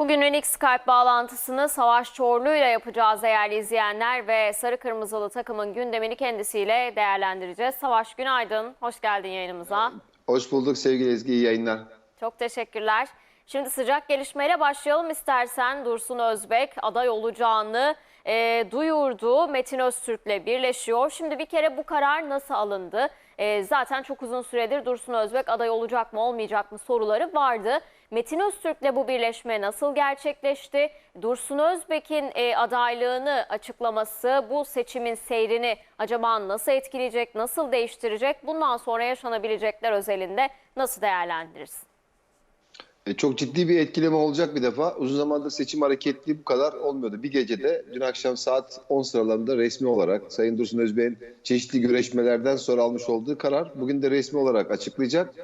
Bugünün ilk Skype bağlantısını Savaş Çorlu ile yapacağız değerli izleyenler ve Sarı Kırmızılı takımın gündemini kendisiyle değerlendireceğiz. Savaş günaydın, hoş geldin yayınımıza. Hoş bulduk sevgili Ezgi, iyi yayınlar. Çok teşekkürler. Şimdi sıcak gelişmeyle başlayalım istersen. Dursun Özbek aday olacağını e, duyurdu. Metin Öztürk'le birleşiyor. Şimdi bir kere bu karar nasıl alındı? E, zaten çok uzun süredir Dursun Özbek aday olacak mı olmayacak mı soruları vardı. Metin Öztürk'le bu birleşme nasıl gerçekleşti? Dursun Özbek'in e, adaylığını açıklaması bu seçimin seyrini acaba nasıl etkileyecek, nasıl değiştirecek? Bundan sonra yaşanabilecekler özelinde nasıl değerlendirirsin? E, çok ciddi bir etkileme olacak bir defa. Uzun zamandır seçim hareketli bu kadar olmuyordu. Bir gecede dün akşam saat 10 sıralarında resmi olarak Sayın Dursun Özbek'in çeşitli görüşmelerden sonra almış olduğu karar bugün de resmi olarak açıklayacak.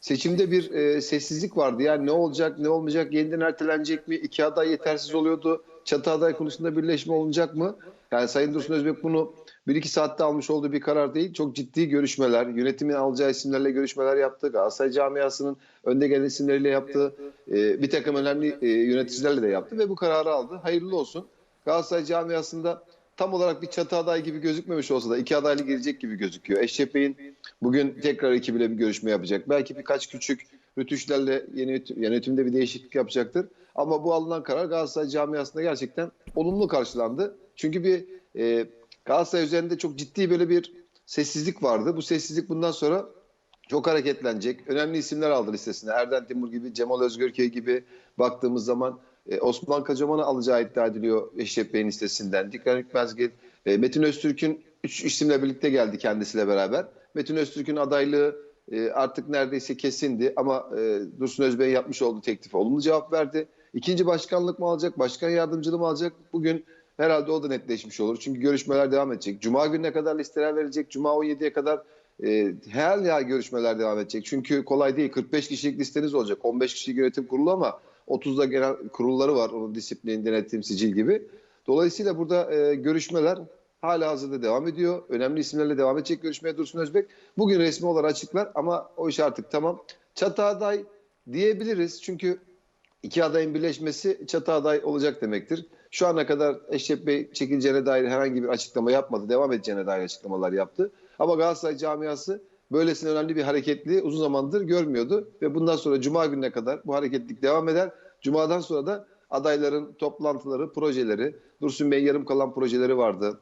Seçimde bir e, sessizlik vardı. Yani ne olacak, ne olmayacak, yeniden ertelenecek mi? İki aday yetersiz oluyordu. Çatı aday konusunda birleşme olacak mı? Yani Sayın Dursun Özbek bunu bir iki saatte almış olduğu bir karar değil. Çok ciddi görüşmeler, yönetimin alacağı isimlerle görüşmeler yaptı. Galatasaray camiasının önde gelen isimleriyle yaptı. E, bir takım önemli e, yöneticilerle de yaptı ve bu kararı aldı. Hayırlı olsun. Galatasaray camiasında tam olarak bir çatı aday gibi gözükmemiş olsa da iki adaylı gelecek gibi gözüküyor. Eşref Bey'in bugün tekrar ekibiyle bir görüşme yapacak. Belki birkaç küçük rütüşlerle yeni yönetim- yönetimde bir değişiklik yapacaktır. Ama bu alınan karar Galatasaray camiasında gerçekten olumlu karşılandı. Çünkü bir e, Galatasaray üzerinde çok ciddi böyle bir sessizlik vardı. Bu sessizlik bundan sonra çok hareketlenecek. Önemli isimler aldı listesine. Erden Timur gibi, Cemal Özgürköy gibi baktığımız zaman e, Osman Kacaman'ı alacağı iddia ediliyor Eşref Bey'in listesinden. Dikran Hükmezgil, e, Metin Öztürk'ün üç isimle birlikte geldi kendisiyle beraber. Metin Öztürk'ün adaylığı e, artık neredeyse kesindi ama e, Dursun Özbey'in yapmış olduğu teklife olumlu cevap verdi. İkinci başkanlık mı alacak, başkan yardımcılığı mı alacak? Bugün herhalde o da netleşmiş olur. Çünkü görüşmeler devam edecek. Cuma gününe kadar listeler verilecek. Cuma 17'ye kadar e, ya görüşmeler devam edecek. Çünkü kolay değil. 45 kişilik listeniz olacak. 15 kişilik yönetim kurulu ama 30'da genel kurulları var. Onun disiplin, denetim, sicil gibi. Dolayısıyla burada e, görüşmeler hala hazırda devam ediyor. Önemli isimlerle devam edecek görüşmeye Dursun Özbek. Bugün resmi olarak açıklar ama o iş artık tamam. Çatı aday diyebiliriz. Çünkü iki adayın birleşmesi çatı aday olacak demektir. Şu ana kadar Eşref Bey çekileceğine dair herhangi bir açıklama yapmadı. Devam edeceğine dair açıklamalar yaptı. Ama Galatasaray camiası böylesine önemli bir hareketliği uzun zamandır görmüyordu. Ve bundan sonra Cuma gününe kadar bu hareketlik devam eder. Cuma'dan sonra da adayların toplantıları, projeleri, Dursun Bey'in yarım kalan projeleri vardı.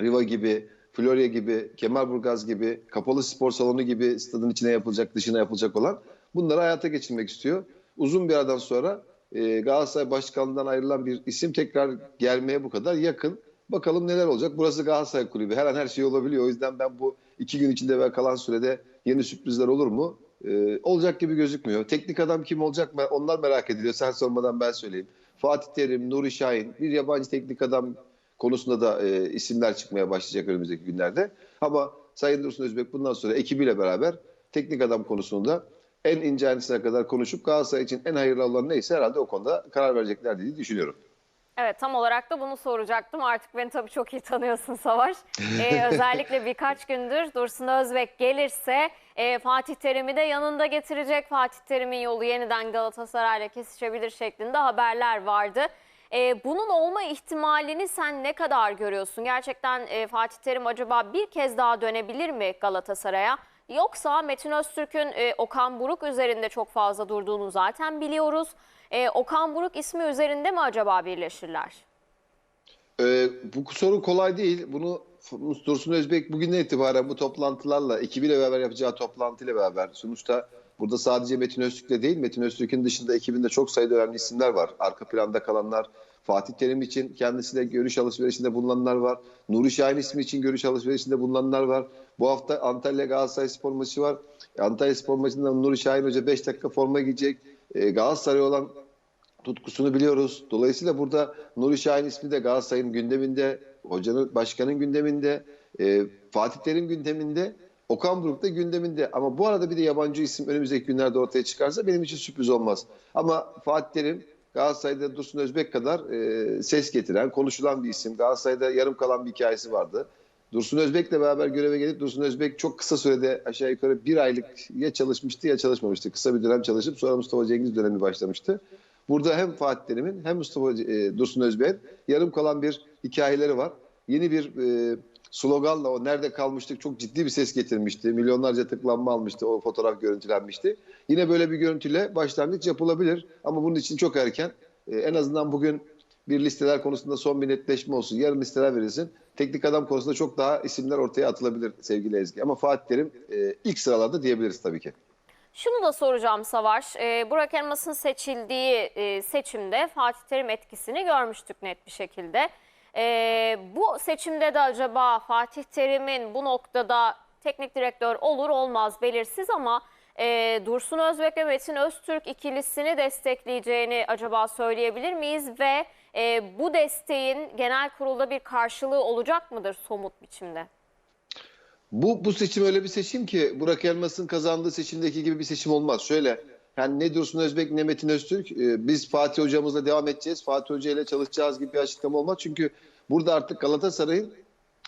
Riva gibi, Florya gibi, Kemalburgaz gibi, kapalı spor salonu gibi stadın içine yapılacak, dışına yapılacak olan bunları hayata geçirmek istiyor. Uzun bir aradan sonra e, Galatasaray başkanlığından ayrılan bir isim tekrar gelmeye bu kadar yakın. Bakalım neler olacak. Burası Galatasaray kulübü. Her an her şey olabiliyor. O yüzden ben bu iki gün içinde ve kalan sürede yeni sürprizler olur mu? E, olacak gibi gözükmüyor. Teknik adam kim olacak mı? Onlar merak ediliyor. Sen sormadan ben söyleyeyim. Fatih Terim, Nuri Şahin, bir yabancı teknik adam konusunda da e, isimler çıkmaya başlayacak önümüzdeki günlerde. Ama Sayın Dursun Özbek bundan sonra ekibiyle beraber teknik adam konusunda en ince ayrıntısına kadar konuşup Galatasaray için en hayırlı olan neyse herhalde o konuda karar verecekler diye düşünüyorum. Evet tam olarak da bunu soracaktım. Artık beni tabii çok iyi tanıyorsun Savaş. Ee, özellikle birkaç gündür Dursun Özbek gelirse e, Fatih Terim'i de yanında getirecek. Fatih Terim'in yolu yeniden Galatasaray'la kesişebilir şeklinde haberler vardı. E, bunun olma ihtimalini sen ne kadar görüyorsun? Gerçekten e, Fatih Terim acaba bir kez daha dönebilir mi Galatasaray'a? Yoksa Metin Öztürk'ün e, Okan Buruk üzerinde çok fazla durduğunu zaten biliyoruz. E, Okan Buruk ismi üzerinde mi acaba birleşirler? Ee, bu soru kolay değil. Bunu Dursun Özbek bugünden itibaren bu toplantılarla, ekibiyle beraber yapacağı toplantıyla beraber sonuçta burada sadece Metin Öztürk'le değil, Metin Öztürk'ün dışında ekibinde çok sayıda önemli isimler var. Arka planda kalanlar, Fatih Terim için kendisiyle görüş alışverişinde bulunanlar var. Nuri Şahin ismi için görüş alışverişinde bulunanlar var. Bu hafta Antalya Galatasaray spor maçı var. Antalya spor maçında Nuri Şahin Hoca 5 dakika forma giyecek. Ee, Galatasaray olan tutkusunu biliyoruz. Dolayısıyla burada Nuri Şahin ismi de Galatasaray'ın gündeminde, hocanın, başkanın gündeminde, e, Fatih Terim gündeminde, Okan Buruk da gündeminde. Ama bu arada bir de yabancı isim önümüzdeki günlerde ortaya çıkarsa benim için sürpriz olmaz. Ama Fatih Terim Galatasaray'da Dursun Özbek kadar e, ses getiren, konuşulan bir isim. Galatasaray'da yarım kalan bir hikayesi vardı. Dursun Özbek'le beraber göreve gelip Dursun Özbek çok kısa sürede aşağı yukarı bir aylık ya çalışmıştı ya çalışmamıştı. Kısa bir dönem çalışıp sonra Mustafa Cengiz dönemi başlamıştı. Burada hem Fatih Terim'in hem Mustafa e, Dursun Özbek'in yarım kalan bir hikayeleri var. Yeni bir e, sloganla o nerede kalmıştık çok ciddi bir ses getirmişti. Milyonlarca tıklanma almıştı. O fotoğraf görüntülenmişti. Yine böyle bir görüntüyle başlangıç yapılabilir. Ama bunun için çok erken. E, en azından bugün bir listeler konusunda son bir netleşme olsun. Yarın listeler verilsin. Teknik adam konusunda çok daha isimler ortaya atılabilir sevgili Ezgi. Ama Fatih Terim e, ilk sıralarda diyebiliriz tabii ki. Şunu da soracağım Savaş. Ee, Burak Elmas'ın seçildiği e, seçimde Fatih Terim etkisini görmüştük net bir şekilde. Ee, bu seçimde de acaba Fatih Terim'in bu noktada teknik direktör olur olmaz belirsiz ama e, Dursun Özbek ve Metin Öztürk ikilisini destekleyeceğini acaba söyleyebilir miyiz? Ve e, bu desteğin genel kurulda bir karşılığı olacak mıdır somut biçimde? Bu, bu seçim öyle bir seçim ki Burak Elmas'ın kazandığı seçimdeki gibi bir seçim olmaz. Şöyle yani ne Dursun Özbek ne Metin Öztürk e, biz Fatih hocamızla devam edeceğiz. Fatih Hoca ile çalışacağız gibi bir açıklama olmaz. Çünkü burada artık Galatasaray'ın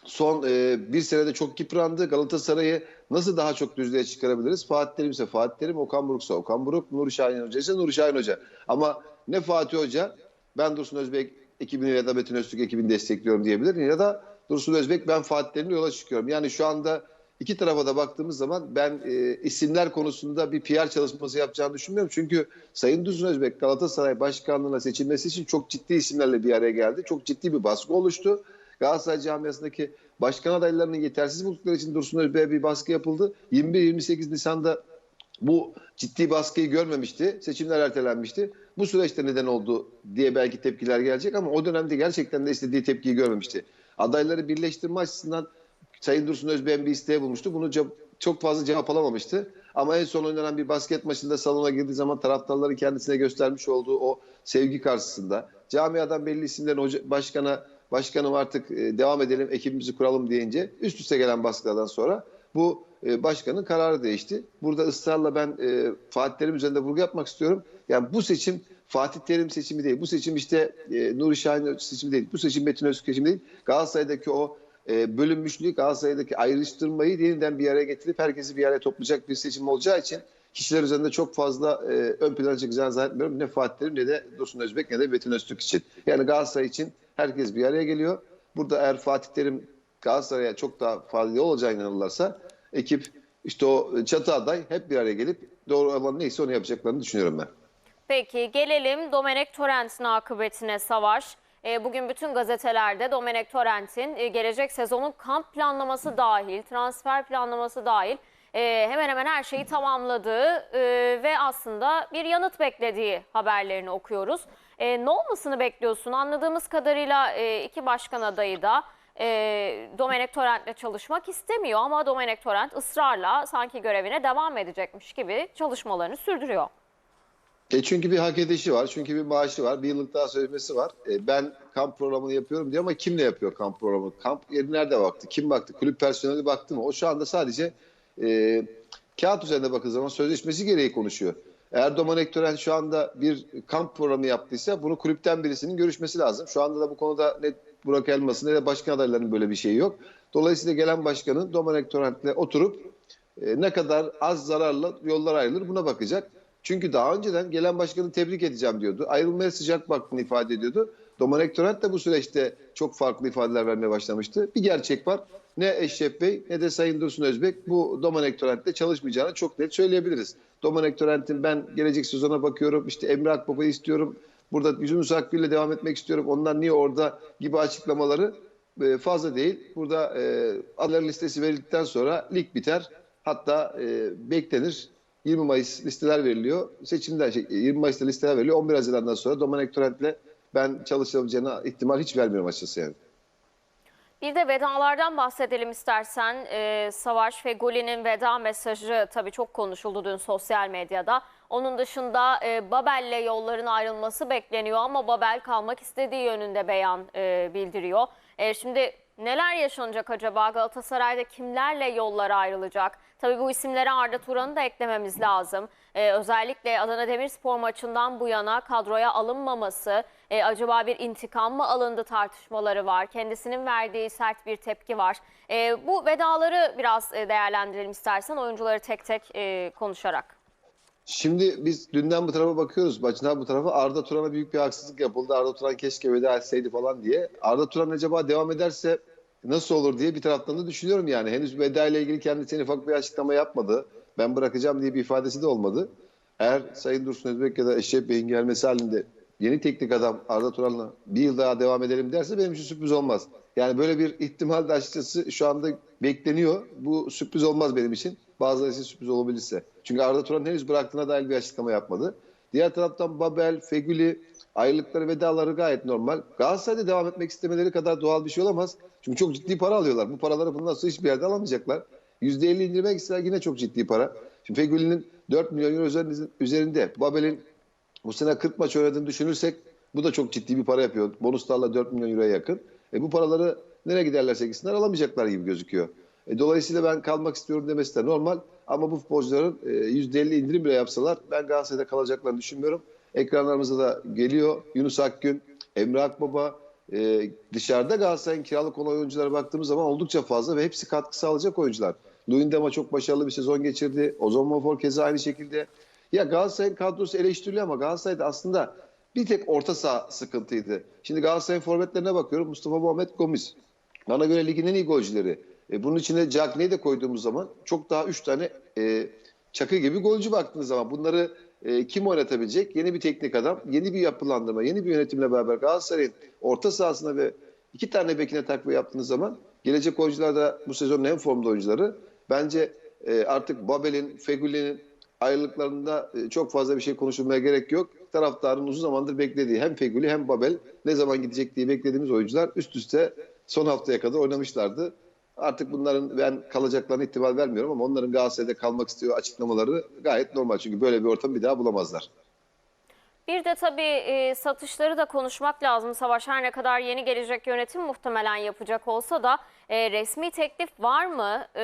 son e, bir senede çok yıprandı. Galatasaray'ı nasıl daha çok düzlüğe çıkarabiliriz? Fatih Terim ise Fatih Terim, Okan Buruk'sa Okan Buruk, Nuri Şahin Hoca ise Nuri Şahin Hoca. Ama ne Fatih Hoca ben Dursun Özbek ekibini ya da Metin Öztürk ekibini destekliyorum diyebilir ya da Dursun Özbek ben Fatih Terim'le yola çıkıyorum. Yani şu anda iki tarafa da baktığımız zaman ben e, isimler konusunda bir PR çalışması yapacağını düşünmüyorum. Çünkü Sayın Dursun Özbek Galatasaray Başkanlığı'na seçilmesi için çok ciddi isimlerle bir araya geldi. Çok ciddi bir baskı oluştu. Galatasaray camiasındaki başkan adaylarının yetersiz buldukları için Dursun Özbek'e bir baskı yapıldı. 21-28 Nisan'da bu ciddi baskıyı görmemişti. Seçimler ertelenmişti. Bu süreçte neden oldu diye belki tepkiler gelecek ama o dönemde gerçekten de istediği tepkiyi görmemişti. Adayları birleştirme açısından Sayın Dursun Özbek'in bir isteği bulmuştu. Bunu çok fazla cevap alamamıştı. Ama en son oynanan bir basket maçında salona girdiği zaman taraftarların kendisine göstermiş olduğu o sevgi karşısında camiadan belli isimlerin hoca, başkana başkanım artık e, devam edelim ekibimizi kuralım deyince üst üste gelen baskılardan sonra bu e, başkanın kararı değişti. Burada ısrarla ben e, Fatih Terim üzerinde vurgu yapmak istiyorum. Yani bu seçim Fatih Terim seçimi değil. Bu seçim işte Nuri Şahin seçimi değil. Bu seçim Metin Öztürk seçimi değil. Galatasaray'daki o e, bölünmüşlüğü, Galatasaray'daki ayrıştırmayı yeniden bir araya getirip herkesi bir araya toplayacak bir seçim olacağı için kişiler üzerinde çok fazla e, ön plana çıkacağını zannetmiyorum. Ne Fatih Terim ne de Dursun Özbek ne de Metin Öztürk için. Yani Galatasaray için herkes bir araya geliyor. Burada eğer Fatih Terim Galatasaray'a çok daha faydalı olacağına inanırlarsa ekip işte o çatı aday hep bir araya gelip doğru olan neyse onu yapacaklarını düşünüyorum ben. Peki gelelim Domenek Torrent'in akıbetine Savaş. E, bugün bütün gazetelerde Domenek Torrent'in e, gelecek sezonun kamp planlaması dahil, transfer planlaması dahil e, hemen hemen her şeyi tamamladığı ve aslında bir yanıt beklediği haberlerini okuyoruz. Ne olmasını bekliyorsun? Anladığımız kadarıyla iki başkan adayı da Domenek Torrent'le çalışmak istemiyor ama Domenek Torrent ısrarla sanki görevine devam edecekmiş gibi çalışmalarını sürdürüyor. E çünkü bir hak edişi var, çünkü bir maaşı var, bir yıllık daha sözleşmesi var. E ben kamp programını yapıyorum diyor ama kimle yapıyor kamp programını? Kamp yeri nerede baktı? Kim baktı? Kulüp personeli baktı mı? O şu anda sadece e, kağıt üzerinde bakıldığı zaman sözleşmesi gereği konuşuyor. Eğer Domanek Tören şu anda bir kamp programı yaptıysa bunu kulüpten birisinin görüşmesi lazım. Şu anda da bu konuda ne Burak Elmas'ın ne de başkan adaylarının böyle bir şeyi yok. Dolayısıyla gelen başkanın Domanek Tören'le oturup e, ne kadar az zararla yollar ayrılır buna bakacak. Çünkü daha önceden gelen başkanı tebrik edeceğim diyordu. Ayrılmaya sıcak baktığını ifade ediyordu. Domanek Torrent de bu süreçte çok farklı ifadeler vermeye başlamıştı. Bir gerçek var. Ne Eşref Bey ne de Sayın Dursun Özbek bu Domanek Torrent'le çalışmayacağını çok net söyleyebiliriz. Domanek Torrent'in ben gelecek sezona bakıyorum. İşte Emre Akbaba'yı istiyorum. Burada Yunus Akgül ile devam etmek istiyorum. Onlar niye orada gibi açıklamaları e, fazla değil. Burada e, adaylar listesi verildikten sonra lig biter. Hatta e, beklenir. 20 Mayıs listeler veriliyor. Seçimden şey, 20 Mayıs'ta listeler veriliyor. 11 Haziran'dan sonra Domanek Torrent'le ben çalışabileceğine ihtimal hiç vermiyorum açıkçası yani. Bir de vedalardan bahsedelim istersen. Ee, Savaş Fegoli'nin veda mesajı tabii çok konuşuldu dün sosyal medyada. Onun dışında e, Babel'le yolların ayrılması bekleniyor ama Babel kalmak istediği yönünde beyan e, bildiriyor. E, şimdi neler yaşanacak acaba? Galatasaray'da kimlerle yollar ayrılacak? Tabii bu isimlere Arda Turan'ı da eklememiz lazım. E, özellikle Adana Demirspor maçından bu yana kadroya alınmaması, e, acaba bir intikam mı alındı tartışmaları var. Kendisinin verdiği sert bir tepki var. E, bu vedaları biraz e, değerlendirelim istersen oyuncuları tek tek e, konuşarak. Şimdi biz dünden bu tarafa bakıyoruz. Maçından bu tarafa Arda Turan'a büyük bir haksızlık yapıldı. Arda Turan keşke veda etseydi falan diye. Arda Turan acaba devam ederse nasıl olur diye bir taraftan da düşünüyorum yani. Henüz veda ile ilgili kendisi ufak bir açıklama yapmadı. Ben bırakacağım diye bir ifadesi de olmadı. Eğer Sayın Dursun Özbek ya da Eşref Bey'in gelmesi halinde yeni teknik adam Arda Turan'la bir yıl daha devam edelim derse benim için sürpriz olmaz. Yani böyle bir ihtimal de açıkçası şu anda bekleniyor. Bu sürpriz olmaz benim için. Bazıları için sürpriz olabilirse. Çünkü Arda Turan henüz bıraktığına dair bir açıklama yapmadı. Diğer taraftan Babel, Fegüli ayrılıkları, vedaları gayet normal. Galatasaray'da devam etmek istemeleri kadar doğal bir şey olamaz. Çünkü çok ciddi para alıyorlar. Bu paraları bundan sonra hiçbir yerde alamayacaklar. %50 indirmek isteler yine çok ciddi para. Şimdi Fegüli'nin 4 milyon euro üzerinde-. Babel'in bu sene 40 maç oynadığını düşünürsek bu da çok ciddi bir para yapıyor. Bonuslarla 4 milyon euroya yakın. E bu paraları nereye giderlerse gitsinler alamayacaklar gibi gözüküyor. E dolayısıyla ben kalmak istiyorum demesi de normal. Ama bu futbolcuların e, %50 indirim bile yapsalar ben Galatasaray'da kalacaklarını düşünmüyorum. Ekranlarımıza da geliyor. Yunus Akgün, Emre Akbaba, e, dışarıda Galatasaray'ın kiralık olan oyunculara baktığımız zaman oldukça fazla ve hepsi katkı sağlayacak oyuncular. Luyendama çok başarılı bir sezon geçirdi. Ozan Mofor keza aynı şekilde. Ya Galatasaray'ın kadrosu eleştiriliyor ama Galatasaray'da aslında bir tek orta saha sıkıntıydı. Şimdi Galatasaray'ın forvetlerine bakıyorum. Mustafa Muhammed Gomis. Bana göre ligin en iyi golcüleri. E, bunun içine Cagney'i de koyduğumuz zaman çok daha 3 tane e, çakı gibi golcü baktığınız zaman bunları e, kim oynatabilecek? Yeni bir teknik adam, yeni bir yapılandırma, yeni bir yönetimle beraber Galatasaray'ın orta sahasına ve iki tane bekine takviye yaptığınız zaman gelecek oyuncular da bu sezonun en formda oyuncuları. Bence e, artık Babel'in, Fegüli'nin ayrılıklarında e, çok fazla bir şey konuşulmaya gerek yok. Taraftarın uzun zamandır beklediği hem Fegüli hem Babel ne zaman gidecek diye beklediğimiz oyuncular üst üste son haftaya kadar oynamışlardı. Artık bunların ben kalacaklarına ihtimal vermiyorum ama onların Galatasaray'da kalmak istiyor açıklamaları gayet normal. Çünkü böyle bir ortam bir daha bulamazlar. Bir de tabii e, satışları da konuşmak lazım. Savaş her ne kadar yeni gelecek yönetim muhtemelen yapacak olsa da e, resmi teklif var mı? E,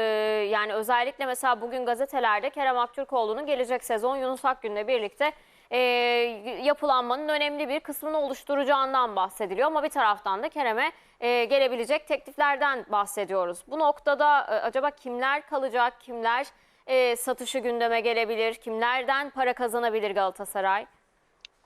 yani özellikle mesela bugün gazetelerde Kerem Aktürkoğlu'nun gelecek sezon Yunus Akgün'le birlikte e, yapılanmanın önemli bir kısmını oluşturacağından bahsediliyor. Ama bir taraftan da Kerem'e e, gelebilecek tekliflerden bahsediyoruz. Bu noktada e, acaba kimler kalacak, kimler e, satışı gündeme gelebilir, kimlerden para kazanabilir Galatasaray?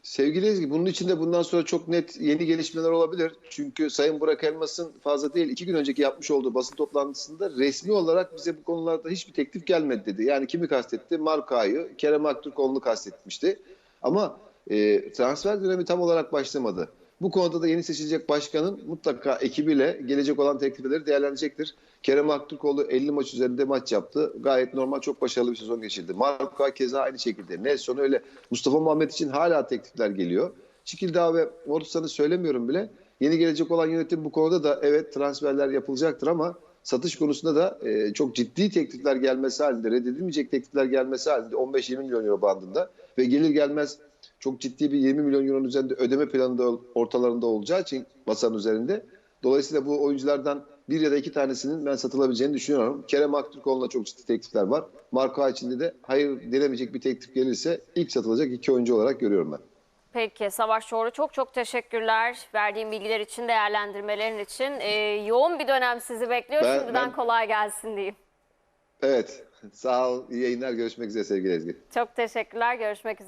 Sevgili Ezgi bunun için de bundan sonra çok net yeni gelişmeler olabilir. Çünkü Sayın Burak Elmas'ın fazla değil iki gün önceki yapmış olduğu basın toplantısında resmi olarak bize bu konularda hiçbir teklif gelmedi dedi. Yani kimi kastetti? Marka'yı, Kerem Aktürkoğlu'nu kastetmişti. Ama e, transfer dönemi tam olarak başlamadı. Bu konuda da yeni seçilecek başkanın mutlaka ekibiyle gelecek olan teklifleri değerlendirecektir. Kerem Aktürkoğlu 50 maç üzerinde maç yaptı. Gayet normal, çok başarılı bir sezon geçirdi. Marka keza aynı şekilde. Nelson öyle. Mustafa Muhammed için hala teklifler geliyor. Çikildağ ve Morusan'ı söylemiyorum bile. Yeni gelecek olan yönetim bu konuda da evet transferler yapılacaktır ama satış konusunda da e, çok ciddi teklifler gelmesi halinde, reddedilmeyecek teklifler gelmesi halinde 15-20 milyon euro bandında ve gelir gelmez çok ciddi bir 20 milyon euronun üzerinde ödeme planı da ortalarında olacağı için masanın üzerinde. Dolayısıyla bu oyunculardan bir ya da iki tanesinin ben satılabileceğini düşünüyorum. Kerem Aktürkoğlu'na çok ciddi teklifler var. Marka içinde de hayır denemeyecek bir teklif gelirse ilk satılacak iki oyuncu olarak görüyorum ben. Peki Savaş Çoğru çok çok teşekkürler. Verdiğin bilgiler için, değerlendirmelerin için. Ee, yoğun bir dönem sizi bekliyor. Ben- Şimdiden ben- kolay gelsin diyeyim. Evet. Sağ ol. İyi yayınlar. Görüşmek üzere sevgili Ezgi. Çok teşekkürler. Görüşmek üzere.